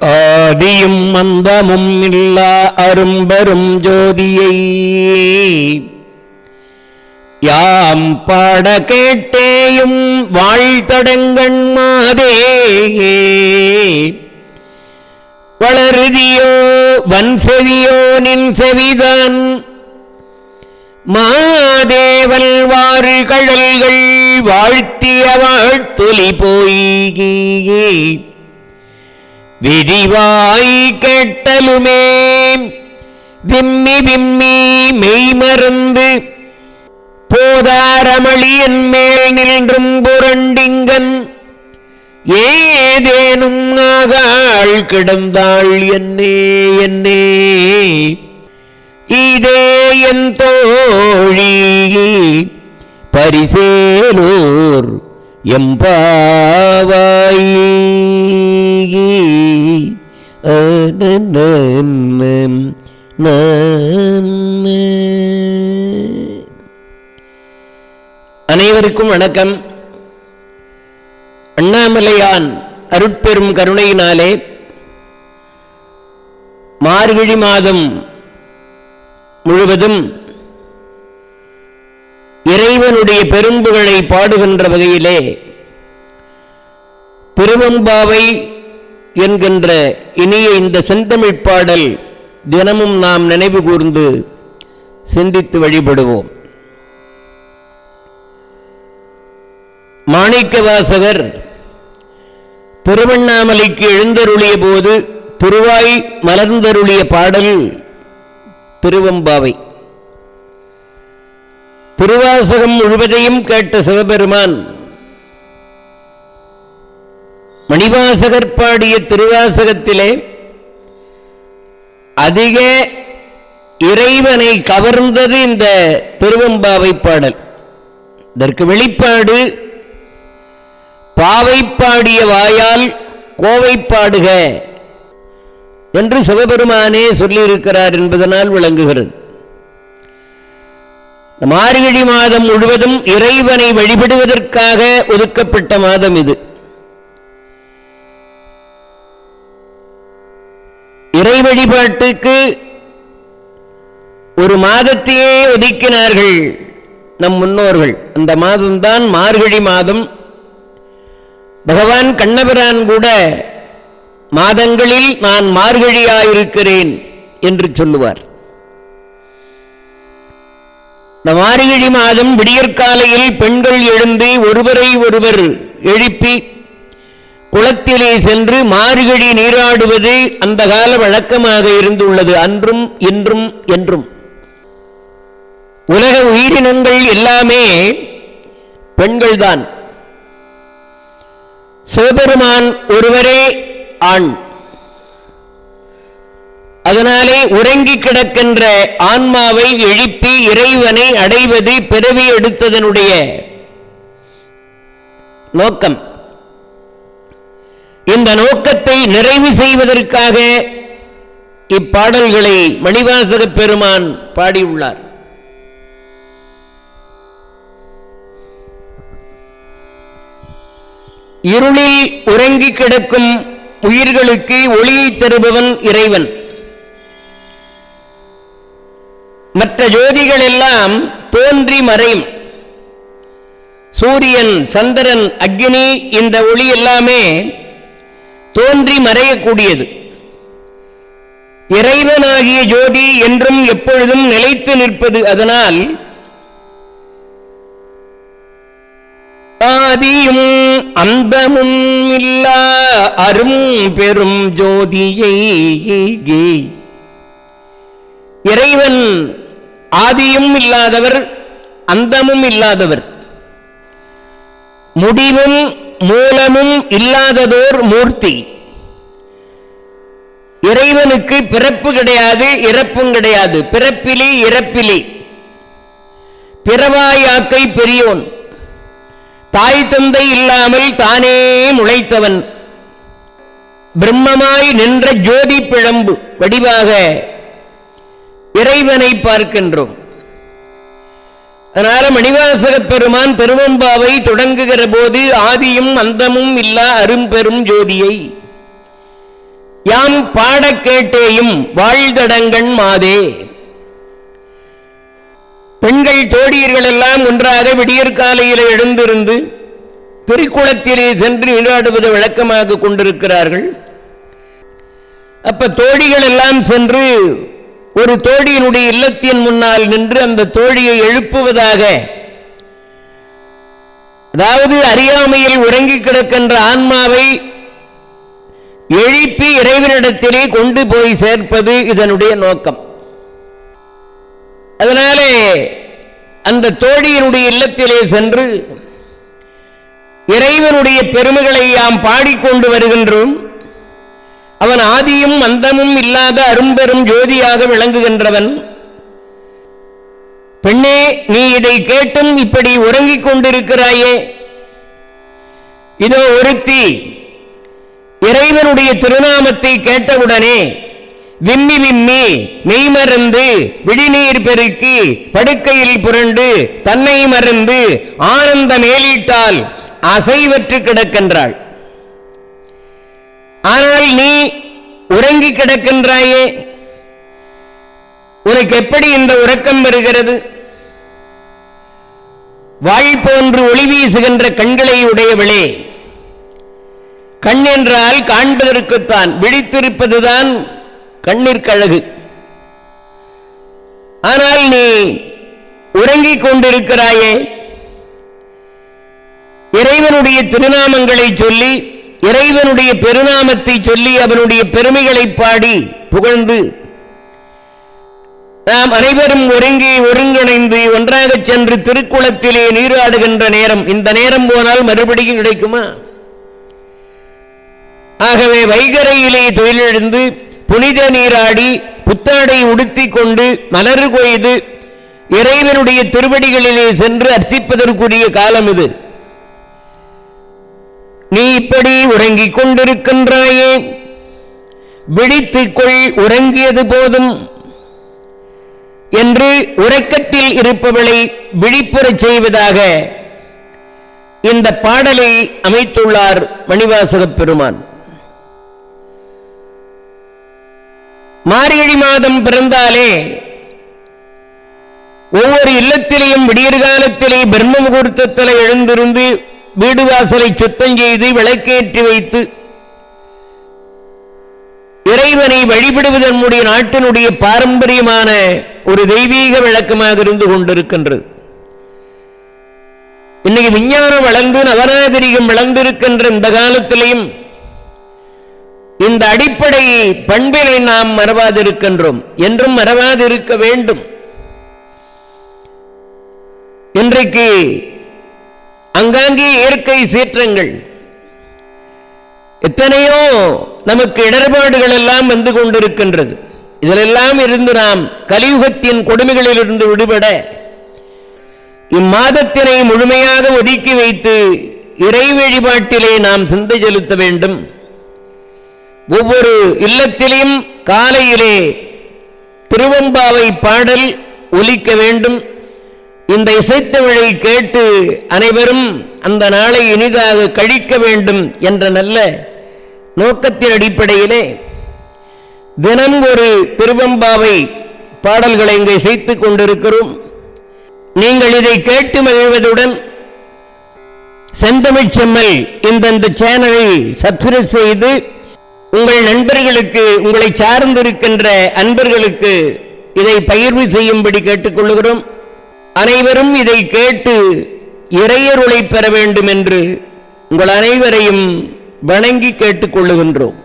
ஆதியும் மந்தமும் இல்லா அரும்பெரும் ஜோதியை. யாம் பாட கேட்டேயும் வாழ்த்தடங்கண் மாதே வளருதியோ வன்செவியோ நின் செவிதான் மாதேவல் வாறு கழல்கள் வாழ்த்திய வாழ்த்தொலி போய் விரிவாய் கேட்டலுமே. விம்மி விம்மி மெய்மருந்து போதாரமளியன் மேல் நின்றும் புரண்டிங்கன். ஏதேனும் ஆகாள் கிடந்தாள் என்னே என்னே. இதே என் தோழி பரிசேலூர் எம்பாவாய். அனைவருக்கும் வணக்கம். அண்ணாமலையான் அருட்பெரும் கருணையினாலே மார்கழி மாதம் முழுவதும் இறைவனுடைய பெரும்புகளை பாடுகின்ற வகையிலே திருவம்பாவை என்கின்ற இனிய இந்த செந்தமிழ் பாடல் தினமும் நாம் நினைவு கூர்ந்து சிந்தித்து வழிபடுவோம். மாணிக்கவாசகர் திருவண்ணாமலைக்கு எழுந்தருளிய போது திருவாய் மலர்ந்தருளிய பாடல் திருவம்பாவை. திருவாசகம் முழுவதையும் கேட்ட சிவபெருமான் மணிவாசகர் பாடிய திருவாசகத்திலே அதிக இறைவனை கவர்ந்தது இந்த திருவம்பாவை பாடல். இதற்கு வெளிப்பாடு பாவை பாடிய வாயால் கோவை பாடுக என்று சிவபெருமானே சொல்லியிருக்கிறார் என்பதனால் விளங்குகிறது. மார்கழி மாதம் முழுவதும் இறைவனை வழிபடுவதற்காக ஒதுக்கப்பட்ட மாதம் இது. இறை வழிபாட்டுக்கு ஒரு மாதத்தையே ஒதுக்கினார்கள் நம் முன்னோர்கள். அந்த மாதம்தான் மார்கழி மாதம். பகவான் கண்ணபிரான் கூட மாதங்களில் நான் மார்கழியாயிருக்கிறேன் என்று சொல்லுவார். இந்த மார்கழி மாதம் விடியற்காலையில் பெண்கள் எழுந்து ஒருவரை ஒருவர் எழுப்பி குளத்திலே சென்று மார்கழி நீராடுவது அந்த கால வழக்கமாக இருந்துள்ளது. அன்றும் இன்றும் என்றும். உலக உயிரினங்கள் எல்லாமே பெண்கள்தான். சிவபெருமான் ஒருவரே ஆண். அதனாலே உறங்கி கிடக்கின்ற ஆன்மாவை எழுப்பி இறைவனை அடைவது பிறவி எடுத்ததனுடைய நோக்கம். இந்த நோக்கத்தை நிறைவு செய்வதற்காக இப்பாடல்களை மணிவாசக பெருமான் பாடியுள்ளார். இருளில் உறங்கி கிடக்கும் உயிர்களுக்கு ஒளியை தருபவன் இறைவன். மற்ற ஜோதிகள் எல்லாம் தோன்றி மறையும். சூரியன் சந்திரன் அக்னி இந்த ஒளி எல்லாமே தோன்றி மறையக்கூடியது. இறைவனாகிய ஜோதி என்றும் எப்பொழுதும் நிலைத்து நிற்பது அதனால் ஆதியும் அந்தமும் இல்லா அரும் பெரும் ஜோதியை இறைவன் ஆதியும் இல்லாதவர் அந்தமும் இல்லாதவர். முடிவும் மூலமும் இல்லாததோர் மூர்த்தி. இறைவனுக்கு பிறப்பு கிடையாது இறப்பும் கிடையாது. பிறப்பிலி இறப்பிலி. பிறவாயாக்கை பெரியோன். தாய் தந்தை இல்லாமல் தானே முளைத்தவன். பிரம்மமாய் நின்ற ஜோதி பிழம்பு வடிவாக இறைவனை பார்க்கின்றோம். அதனால மணிவாசக பெருமான் திருவம்பாவை தொடங்குகிற போது ஆதியும் அந்தமும் இல்லா அரும்பெரும் ஜோதியை. யாம் பாட கேட்டேயும் வாழ்தடங்கண் மாதே. பெண்கள் தோடியர்கள் எல்லாம் ஒன்றாக விடியற்காலையில் எழுந்திருந்து திருக்குளத்திலே சென்று நீராடுவது வழக்கமாக கொண்டிருக்கிறார்கள். அப்ப தோடிகள் எல்லாம் சென்று ஒரு தோழியினுடைய இல்லத்தின் முன்னால் நின்று அந்த தோழியை எழுப்புவதாக. அதாவது அறியாமையில் உறங்கி கிடக்கின்ற ஆன்மாவை எழுப்பி இறைவனிடத்திலே கொண்டு போய் சேர்ப்பது இதனுடைய நோக்கம். அதனாலே அந்த தோழியினுடைய இல்லத்திலே சென்று இறைவனுடைய பெருமைகளை யாம் பாடிக்கொண்டு வருகின்றோம். ஆதியும் அந்தமும் இல்லாத அரும்பெரும் ஜோதியாக விளங்குகின்றவன். பெண்ணே நீ இதை கேட்டும் இப்படி உறங்கிக் கொண்டிருக்கிறாயே. இதோ ஒருத்தி இறைவனுடைய திருநாமத்தை கேட்டவுடனே விம்மி விம்மி மெய்மறந்து விழிநீர் பெருக்கி படுக்கையில் புரண்டு தன்னை மறந்து ஆனந்த மேலீட்டால் அசைவற்று கிடக்கின்றாள். ஆனால் நீ உறங்கி கிடக்கின்றாயே. உனக்கு எப்படி இந்த உறக்கம் வருகிறது? வாய் போன்று ஒளி வீசுகின்ற கண்களை உடையவளே. கண் என்றால் காண்பதற்குத்தான் விழித்திருப்பதுதான் கண்ணிற்கழகு ஆனால் நீ உறங்கிக் கொண்டிருக்கிறாயே. இறைவனுடைய திருநாமங்களை சொல்லி இறைவனுடைய பெருநாமத்தை சொல்லி அவனுடைய பெருமைகளை பாடி புகழ்ந்து நாம் அனைவரும் ஒருங்கி ஒருங்கிணைந்து ஒன்றாக சென்று திருக்குளத்திலே நீராடுகின்ற நேரம். இந்த நேரம் போனால் மறுபடியும் கிடைக்குமா? ஆகவே வைகரையிலே தொழிலெழுந்து புனித நீராடி புத்தாடை உடுத்திக் கொண்டு மலர் கொய்து இறைவனுடைய திருவடிகளிலே சென்று அர்ச்சிப்பதற்குரிய காலம் இது. நீ இப்படி உறங்கிக் கொண்டிருக்கின்றாயே. விழித்துக்கொள் உறங்கியது போதும். என்று உறக்கத்தில் இருப்பவளை விழிப்புறச் செய்வதாக இந்த பாடலை அமைத்துள்ளார் மணிவாசகப் பெருமான். மார்கழி மாதம் பிறந்தாலே ஒவ்வொரு இல்லத்திலேயும் விடியற்காலத்திலே பிரம்ம முகூர்த்தத்தில் எழுந்திருந்து வீடு வாசலை சுத்தம் செய்து விளக்கேற்றி வைத்து இறைவனை வழிபடுவதன் மூடிய நாட்டினுடைய பாரம்பரியமான ஒரு தெய்வீக விளக்கமாக இருந்து கொண்டிருக்கின்றது. இன்னைக்கு விஞ்ஞானம் வளர்ந்து நவநாகரிகம் வளர்ந்திருக்கின்ற இந்த காலத்திலையும் இந்த அடிப்படை பண்பினை நாம் மறவாதிருக்கின்றோம். என்றும் மறவாதிருக்க வேண்டும். இன்றைக்கு அங்காங்கே இயற்கை சீற்றங்கள். எத்தனையோ நமக்கு இடர்பாடுகள் எல்லாம் வந்து கொண்டிருக்கின்றது. இதிலெல்லாம் இருந்து நாம் கலியுகத்தின் கொடுமைகளிலிருந்து விடுபட இம்மாதத்தினை முழுமையாக ஒதுக்கி வைத்து இறை வழிபாட்டிலே நாம் சிந்தை செலுத்த வேண்டும். ஒவ்வொரு இல்லத்திலும் காலையிலே திருவம்பாவை பாடல் ஒலிக்க வேண்டும். இந்த இசைத்தமிழை கேட்டு அனைவரும் அந்த நாளை இனிதாக கழிக்க வேண்டும் என்ற நல்ல நோக்கத்தின் அடிப்படையிலே தினம் ஒரு திருவம்பாவை பாடல்களை இங்கே இசைத்துக் கொண்டிருக்கிறோம். நீங்கள் இதை கேட்டு மகிழ்வதுடன் செந்தமிழ் செம்மல் இந்த சேனலை சப்ஸ்கிரைப் செய்து உங்கள் நண்பர்களுக்கு உங்களை சார்ந்திருக்கின்ற அன்பர்களுக்கு இதை பகிர்வு செய்யும்படி கேட்டுக்கொள்கிறோம். அனைவரும் இதை கேட்டு இறையருளை பெற வேண்டும் என்று உங்கள் அனைவரையும் வணங்கி கேட்டுக்கொள்ளுகின்றோம்.